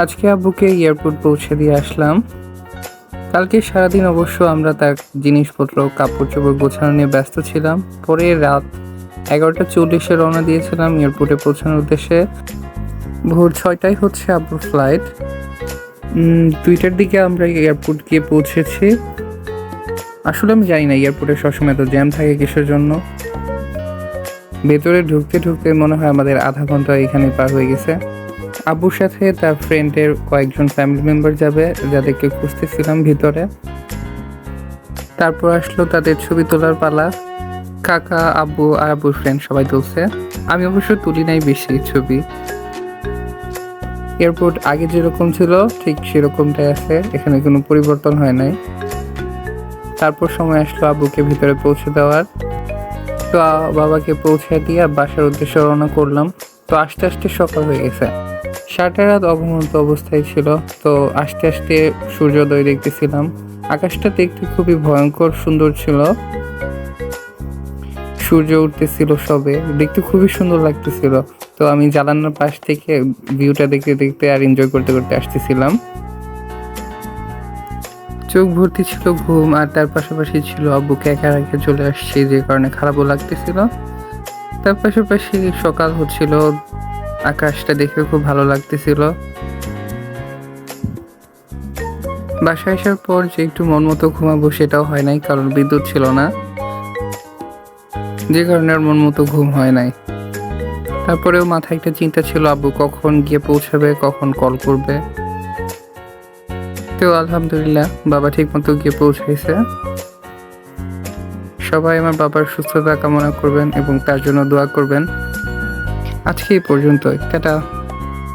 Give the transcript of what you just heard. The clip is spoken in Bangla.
আজকে আব্বুকে এয়ারপোর্ট পৌঁছে দিয়ে আসলাম। কালকে সারাদিন অবশ্য আমরা তার জিনিসপত্র কাপড় চোপড় গোছানো নিয়ে ব্যস্ত ছিলাম। পরে রাত এগারোটা চল্লিশে রওনা দিয়েছিলাম এয়ারপোর্টে পৌঁছানোর উদ্দেশ্যে। ভোর ছয়টায় হচ্ছে আব্বুর ফ্লাইট। দুইটার দিকে আমরা এয়ারপোর্ট গিয়ে পৌঁছেছি। আসলে আমি জানি না এয়ারপোর্টে সবসময় তো জ্যাম থাকে কিসের জন্য। ভেতরে ঢুকতে ঢুকতে মনে হয় আমাদের আধা ঘণ্টা এখানে পার হয়ে গেছে। আব্বুর সাথে তার ফ্রেন্ডের কয়েকজন ফ্যামিলি মেম্বার যাবে, যাদেরকে খুঁজতেছিলাম ভিতরে। তারপর আসলো তাদের ছবি তোলার পালা। কাকা, আব্বু আর আব্বুর ফ্রেন্ড সবাই তুলছে। আমি অবশ্য তুলি নাই বেশি ছবি। এয়ারপোর্ট আগে যেরকম ছিল, ঠিক সেরকমটাই আছে। এখানে কোনো পরিবর্তন হয় নাই। তারপর সময় আসলো আব্বুকে ভিতরে পৌঁছে দেওয়ার। তো বাবাকে পৌঁছে দিয়ে বাসার উদ্দেশ্যে রওনা করলাম। তো আস্তে আস্তে সকাল হয়ে গেছে। সারাটা রাত অবমন্ত অবস্থায় ছিল, তো আস্তে আস্তে সূর্যোদয় দেখতেছিলাম। আকাশটা দেখতে খুবই ভয়ঙ্কর, সুন্দর ছিল। সূর্য উঠতেছিল সবে, দেখতে খুবই সুন্দর লাগতেছিল। তো আমি জানালার পাশ থেকে ভিউটা দেখতে দেখতে আর এনজয় করতে করতে আসতেছিলাম। চোখ ভর্তি ছিল ঘুম, আর তার পাশাপাশি ছিল আব্বুকে একা রেখে চলে আসছি, যে কারণে খারাপও লাগতেছিল। তার পাশাপাশি সকাল হচ্ছিল। আকাশটা দেখে খুব ভালো লাগতেছিল। বাসায় আসার পর যে একটু মন মতো ঘুমাবো সেটাও হয় নাই, কারণ বিদ্যুৎ ছিল না। যে কারণে আর মন মতো ঘুম হয় নাই। তারপরেও মাথায় একটা চিন্তা ছিল, আব্বু কখন গিয়ে পৌঁছাবে, কখন কল করবে। তো আলহামদুলিল্লাহ, বাবা ঠিক মতো গিয়ে পৌঁছাইছে। সবাই আমার বাবার সুস্থতা কামনা করবেন এবং তার জন্য দোয়া করবেন। আজকে এই পর্যন্ত টাটা।